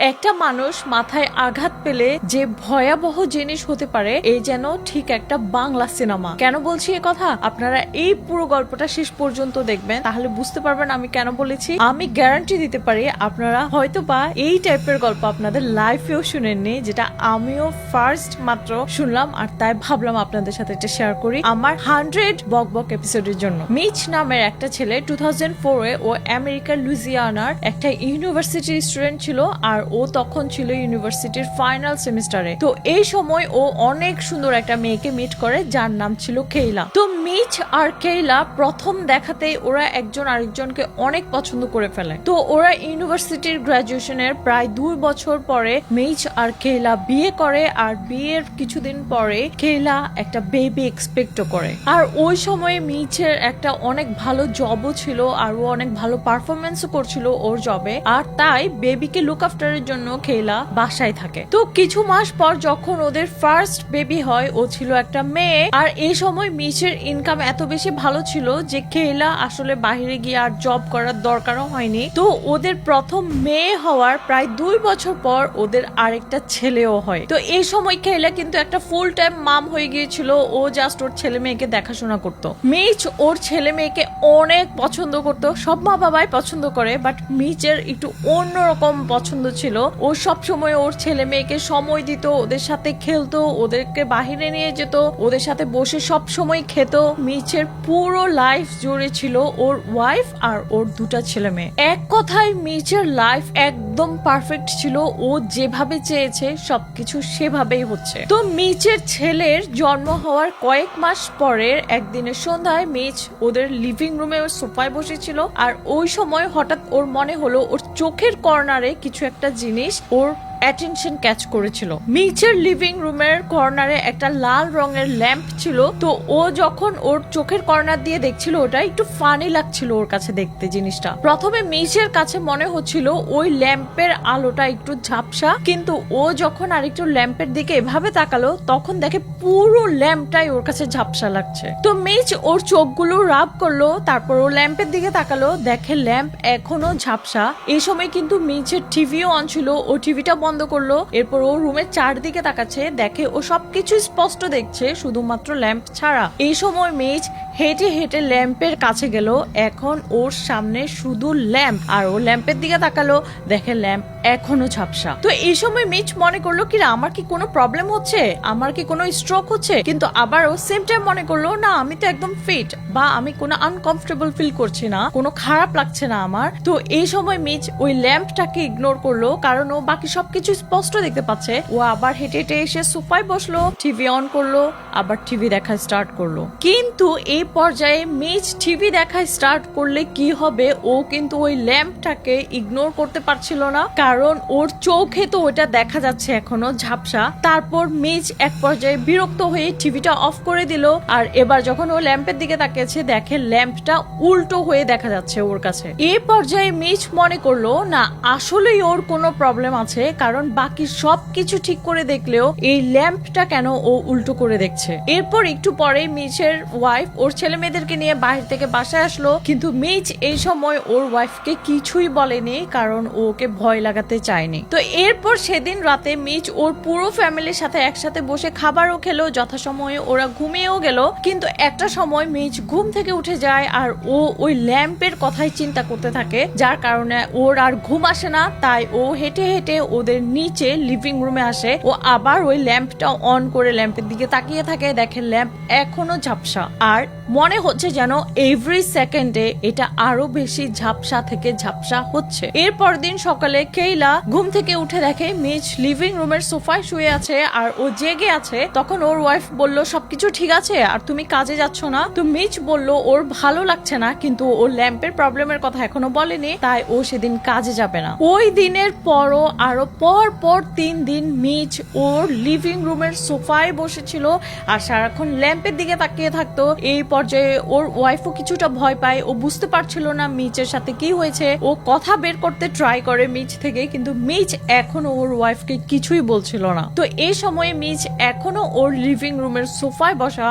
একটা মানুষ মাথায় আঘাত পেলে যে ভয়াবহ জিনিস হতে পারে এই যেন ঠিক একটা বাংলা সিনেমা। কেন বলছি এ কথা? আপনারা এই পুরো গল্পটা শেষ পর্যন্ত দেখবেন। তাহলে বুঝতে পারবেন আমি কেন বলেছি। আমি গ্যারান্টি দিতে পারি, আপনারা হয়তো বা এই টাইপের গল্প আপনাদের লাইফেও শুনেননি, যেটা আমিও ফার্স্ট মাত্র শুনলাম, আর তাই ভাবলাম আপনাদের সাথে এটা শেয়ার করি আমার হান্ড্রেড বক বক এপিসোডের জন্য। মিচ নামের একটা ছেলে টু থাউজেন্ড ফোরে ও আমেরিকার লুজিয়ানার একটা ইউনিভার্সিটির স্টুডেন্ট ছিল, আর ও তখন ছিল ইউনিভার্সিটির ফাইনাল সেমিস্টারে। তো এই সময় ও অনেক সুন্দর একটা মেয়েকে মিট করে, যার নাম ছিল কেইলা। তো মিচ আর কেইলা প্রথম দেখাতেই ওরা একজন আরেকজনকে অনেক পছন্দ করে ফেলে। তো ওরা ইউনিভার্সিটির গ্রাজুয়েশনের প্রায় দুই বছর পরে মিচ আর কেইলা বিয়ে করে, আর বিয়ের কিছুদিন পরে কেইলা একটা বেবি এক্সপেক্টও করে। আর ওই সময়ে মিচের একটা অনেক ভালো জবও ছিল, আর ও অনেক ভালো পারফরমেন্সও করছিল ওর জবে আর তাই বেবিকে লুক আফটারের জন্য কেইলা বাসায় থাকে। তো কিছু মাস পর যখন ওদের ফার্স্ট বেবি হয়, ও ছিল একটা মেয়ে। আর এই সময় মিচের ইনকাম এত বেশি ভালো ছিল যে কেইলা আসলে বাইরে গিয়ে আর জব করার দরকারও হয়নি। তো ওদের প্রথম মেয়ে হওয়ার প্রায় দুই বছর পর ওদের আরেকটা ছেলেও হয়। তো এই সময় কেইলা কিন্তু একটা ফুল টাইম মাম হয়ে গিয়েছিল। ও জাস্ট ওর ছেলে মেয়েকে দেখাশোনা করত। মিচ ওর ছেলে মেয়েকে অনেক পছন্দ করত। সব মা বাবাই পছন্দ করে বাট মিচের একটু অন্যরকম পছন্দ ছিল। ও সব সময় ওর ছেলে মেয়েকে সময় দিত, ওদের সাথে খেলতো, ওদেরকে বাহিরে নিয়ে যেত, ওদের সাথে বসে সব সময় খেত। মিচের পুরো লাইফ জুড়ে ছিল ওর ওয়াইফ আর ওর দুটা ছেলে মেয়ে। এক কথায় মিচের লাইফ একদম পারফেক্ট ছিল। ও যেভাবে চেয়েছে, সবকিছু সেভাবেই হচ্ছে। তো মিচের ছেলের জন্ম হওয়ার কয়েক মাস পরের একদিনের সন্ধ্যায় মিচ ওদের লিভিং রুমে সোফায় বসেছিল। আর ওই সময় হঠাৎ ওর মনে হলো, ওর চোখের কর্নারে কিছু একটা জিনিস ওর অ্যাটেনশন ক্যাচ করেছিল। মিচের লিভিং রুমের কর্নারে একটা লাল রঙের ল্যাম্প ছিল, তো ও যখন ওর চোখের কর্নার দিয়ে দেখছিল ওটা, একটু ফানি লাগছিল ওর কাছে দেখতে জিনিসটা। প্রথমে মিচের কাছে মনে হচ্ছিল ওই ল্যাম্পের আলোটা একটু ঝাপসা, কিন্তু ও যখন আরেকটু ল্যাম্পের দিকে এভাবে তাকালো, তখন দেখে পুরো ল্যাম্পটাই ওর কাছে ঝাপসা লাগছে। তো মিচ ওর চোখগুলো রাব করল, তারপর ও ল্যাম্পের দিকে তাকালো, দেখে ল্যাম্প এখনও ঝাপসা। এই সময় কিন্তু মিচের টিভিও অন ছিল, ও টিভিটা বন্ধ করল। এরপর ও রুমের চারদিকে তাকাচ্ছে, দেখে ও সবকিছু স্পষ্ট দেখছে, শুধুমাত্র ল্যাম্প ছাড়া। এই সময় মিচ হেঁটে হেঁটে ল্যাম্পের কাছে গেল। এখন ওর সামনে শুধু ল্যাম্প। আর ও ল্যাম্পের দিকে তাকালো, দেখে ল্যাম্প এখনও ঝাপসা। তো এই সময় মিচ মনে করল কি আমার কি কোনো প্রবলেম হচ্ছে? আমার কি কোনো স্ট্রোক হচ্ছে? কিন্তু আবারও সেম টাইম মনে করল, না, আমি তো একদম ফিট বা আমি কোনো আনকমফোর্টেবল ফিল করছি না, কোনো খারাপ লাগছে না আমার। তো এই সময় মিচ ওই ল্যাম্পটাকে ইগনোর করল, কারণ ও বাকি সবকিছু স্পষ্ট দেখতে পাচ্ছে। ও আবার হেঁটে হেঁটে এসে সোফায় বসল টিভি অন করল, আবার টিভি দেখা স্টার্ট করল। কিন্তু এই পর্যায়ে মিচ টিভি দেখা স্টার্ট করলে কি হবে? ও কিন্তু ওই ল্যাম্পটাকে ইগনোর করতে পারছিল না, কারণ ওর চোখে তো ওটা দেখা যাচ্ছে এখনও ঝাপসা। তারপর মিচ এক পর্যায়ে বিরক্ত হয়ে টিভিটা অফ করে দিল, আর এবার যখন ও ল্যাম্পের দিকে তাকিয়েছে, দেখে ল্যাম্পটা উল্টো হয়ে দেখা যাচ্ছে ওর কাছে। এই পর্যায়ে মিচ মনে করল, না, আসলেই ওর কোনো প্রবলেম আছে, কারণ বাকি সব কিছু ঠিক করে দেখলেও এই ল্যাম্পটা কেন ও উল্টো করে দেখছে। এরপর একটু পরে মিচের ওয়াইফ ওর ছেলে মেয়েদেরকে নিয়ে বাহির থেকে বাসায় আসলো, কিন্তু মিচ এই সময় ওর ওয়াইফকে কিছুই বলেনি, কারণ ও ওকে ভয় লাগাতে চায়নি। তো এরপর সেদিন রাতে মিচ ওর পুরো ফ্যামিলির সাথে একসাথে বসে খাবারও খেলো, যথাসময়ে ওরা ঘুমিয়েও গেল, কিন্তু একটা সময় মিচ ঘুম থেকে উঠে যায় আর ও ওই ল্যাম্পের কথাই চিন্তা করতে থাকে, যার কারণে ওর আর ঘুম আসে না, তাই ও হেঁটে হেঁটে ওদের নিচে লিভিং রুমে আসে ও আবার ওই ল্যাম্পটা অন করে ল্যাম্পের দিকে তাকিয়ে থাকে, দেখে ল্যাম্প এখনও ঝাপসা। আর মনে হচ্ছে যেন এভরি সেকেন্ডে এটা আরও বেশি ঝাপসা থেকে ঝাপসা হচ্ছে। এরপর দিন সকালে কেইলা ঘুম থেকে উঠে দেখে মিচ লিভিং রুমের সোফায় শুয়ে আছে আর ও জেগে আছে। তখন ওর ওয়াইফ বলল, সবকিছু ঠিক আছে? আর তুমি কাজে যাচ্ছ না? তো মিচ বলল, ওর ভালো লাগছে না, কিন্তু ওর ল্যাম্পের প্রবলেমের কথা এখনও বলেনি, তাই ও সেদিন কাজে যাবে না। ওই দিনের পরও আরও পর পর তিন দিন মিচ ওর লিভিং রুমের সোফায় বসেছিল আর সারাক্ষণ ল্যাম্পের দিকে তাকিয়ে থাকতো। এই পর্যায়ে ওর ওয়াইফও কিছুটা ভয় পায়। ও বুঝতে পারছিল না মিচের সাথে কি হয়েছে। ও কথা বের করতে ট্রাই করে মিচ থেকে, কিন্তু মিচ এখনও ওর ওয়াইফকে কিছুই বলছিল না। তো এই সময়ে মিচ এখনও ওর লিভিং রুমের সোফায় বসা।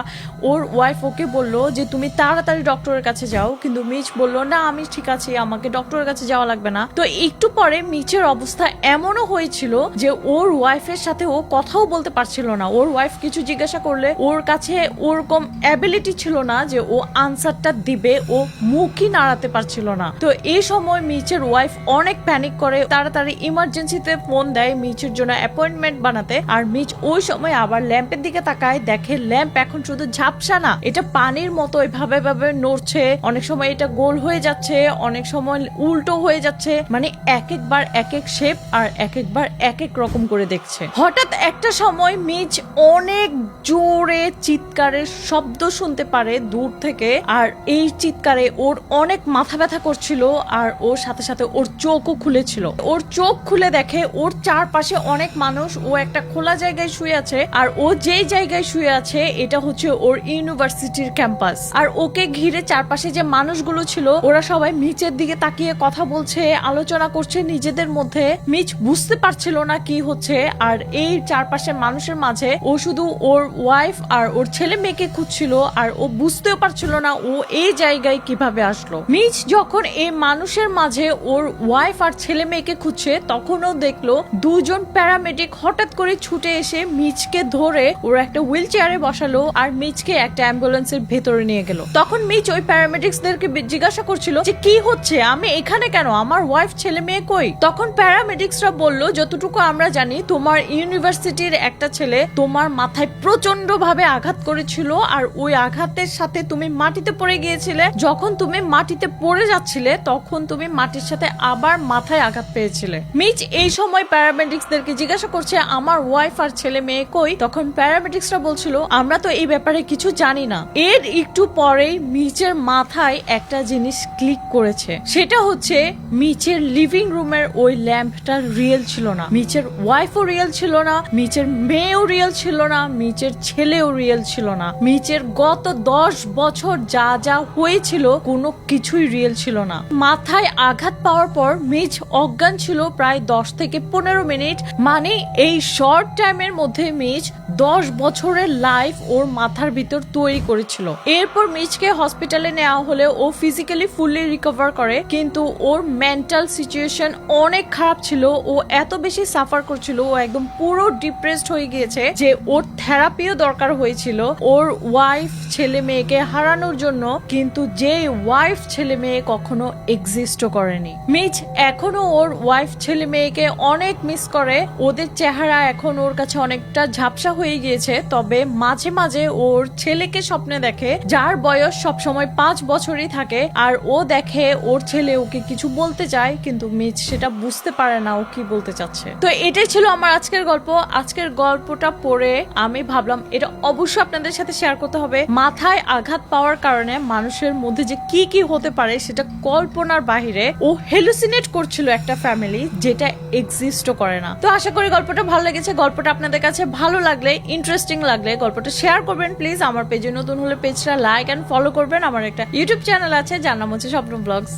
ওর ওয়াইফ ওকে বলল যে, তুমি তাড়াতাড়ি ডক্টরের কাছে যাও। কিন্তু মিচ বলল, না, আমি ঠিক আছি। আমাকে ডক্টরের কাছে যাওয়া লাগবে না। তো একটু পরে মিচের অবস্থা এমনও হয়েছিল যে ওর ওয়াইফের সাথে ও কথাও বলতে পারছিল না। ওর ওয়াইফ কিছু জিজ্ঞাসা করলে ওর কাছে ওরকম অ্যাবিলিটি ছিল না যে ও আনসারটা দিবে, ও মুখই নাড়াতে পারছিল না। তো এই সময় মিচের ওয়াইফ অনেক প্যানিক করে, তাড়াতাড়ি ইমার্জেন্সিতে ফোন দেয় মিচের জন্য অ্যাপয়েন্টমেন্ট বানাতে। আর মিচ ওই সময় আবার ল্যাম্পের দিকে তাকায়, দেখে ল্যাম্প এখন শুধু ঝাপসা না, এটা পানির মতো এভাবে ভাবে নড়ছে। অনেক সময় এটা গোল হয়ে যাচ্ছে, অনেক সময় উল্টো হয়ে যাচ্ছে। মানে এক একবার এক এক শেপ আর এক একবার এক এক রকম করে দেখছে। হঠাৎ একটা সময় মিচ অনেক জোরে চিৎকারের শব্দ শুনতে পারে দূর থেকে, আর এই চিৎকারে ওর অনেক মাথা ব্যথা করছিল, আর ওর সাথে সাথে ওর চোখও খুলেছিল। ওর চোখ খুলে দেখে ওর চারপাশে অনেক মানুষ, ও একটা খোলা জায়গায় শুয়ে আছে, আর ও যেই জায়গায় শুয়ে আছে, এটা হচ্ছে ওর ইউনিভার্সিটির ক্যাম্পাস। আর ওকে ঘিরে চারপাশে যে মানুষগুলো ছিল, ওরা সবাই মিচের দিকে তাকিয়ে কথা বলছে, আলোচনা করছে নিজেদের মধ্যে। মিচ বুঝতে পারছিল না কি হচ্ছে, আর এই চারপাশের মানুষের মাঝে ও শুধু ওর ওয়াইফ আর ওর ছেলে মেয়েকে খুঁজছিল, আর ও বুঝতেও পারছিল না ও এই জায়গায় কীভাবে আসলো। মিচ যখন এই মানুষের মাঝে ওর ওয়াইফ আর ছেলে মেয়েকে খুঁজছে, তখনও দেখল দুজন প্যারামেডিক হঠাৎ করে ছুটে এসে মিচকে ধরে ওর একটা হুইল চেয়ারে বসালো, আর মিচকে একটা অ্যাম্বুলেন্সের ভেতরে নিয়ে গেল। তখন মিচ ওই প্যারামেডিক্সদেরকে বি- জিজ্ঞাসা করছিল যে, কি হচ্ছে? আমি এখানে কেন? আমার ওয়াইফ ছেলে মেয়ে কই? তখন প্যারামেডিক্সরা বলল যতটুকু আমরা জানি, তোমার ইউনিভার্সিটির একটা ছেলে তোমার মাথায় প্রচণ্ড ভাবে আঘাত করেছিল আর ওই আঘাতের সাথে তুমি মাটিতে পড়ে গিয়েছিলে। যখন তুমি মাটিতে পড়ে যাচ্ছিলে, তখন তুমি মাটির সাথে আবার মাথায় আঘাত পেয়েছিলে। মিচ, এই সময় প্যারামেডিক্সদেরকে জিজ্ঞাসা করছে, আমার ওয়াইফ আর ছেলে মেয়ে কই? তখন প্যারামেডিক্সরা বলছিল, আমরা তো এই ব্যাপারে কিছু জানি না। এর একটু পরেই মিচের মাথায় একটা জিনিস ক্লিক করেছে। সেটা হচ্ছে মিচের লিভিং রুমের ওই ল্যাম্পটা রিয়েল ছিল। না। মিচের ওয়াইফও রিয়েল ছিল না, মিচের মেয়েও রিয়েল ছিল না, মিচের ছেলেও রিয়েল ছিল না। মিচের গত দশ বছর যা যা হয়েছিল, কোনো কিছুই রিয়েল ছিল না। মাথায় আঘাত পাওয়ার পর মিচ অজ্ঞান ছিল প্রায় দশ থেকে পনেরো মিনিট। মানে এই শর্ট টাইমের মধ্যে মিচ দশ বছরের লাইফ ওর মাথার ভিতর তৈরি করেছিল। এরপর মিচকে হসপিটালে নেওয়া হলে ও ফিজিক্যালি ফুললি রিকভার করে, কিন্তু ওর মেন্টাল সিচুয়েশন অনেক খারাপ ছিল। ও এত বেশি সাফার করছিল, ও একদম পুরো ডিপ্রেসড হয়ে গিয়েছে যে ওর থেরাপিও দরকার হয়েছিল ওর ওয়াইফ ছেলে মেয়েকে হারানোর জন্য, কিন্তু যে ওয়াইফ ছেলে মেয়ে কখনো এক্সিস্টও করেনি। মিচ এখনও ওর ওয়াইফ ছেলে মেয়েকে অনেক মিস করে, ওদের চেহারা এখন ওর কাছে অনেকটা ঝাপসা হয়ে গিয়েছে, তবে মাঝে মাঝে ওর ছেলেকে স্বপ্নে দেখে, যার বয়স সবসময় পাঁচ বছরই থাকে, আর ও দেখে ওর ছেলে ওকে কিছু বলতে চায়, কিন্তু মিচ সেটা বুঝতে পারে না ও কি বলতে চাচ্ছে। তো এটাই ছিল আমার আজকের গল্প। আজকের গল্পটা পড়ে আমি ভাবলাম, এটা অবশ্যই আপনাদের সাথে শেয়ার করতে হবে। মাথায় আঘাত পাওয়ার কারণে মানুষের মধ্যে যে কি কি হতে পারে সেটা কল্পনার বাহিরে ও হেলুসিনেট করছিল একটা ফ্যামিলি যেটা এক্সিস্টও করে না। তো আশা করি গল্পটা ভালো লেগেছে। গল্পটা আপনাদের কাছে ভালো লাগলে ইন্টারেস্টিং লাগলে গল্পটা শেয়ার করবেন প্লিজ আমার পেজে নতুন হলে পেজটা লাইক অ্যান্ড ফলো করবেন। আমার একটা ইউটিউব চ্যানেল আছে, যার নাম হচ্ছে স্বপ্ন ব্লগস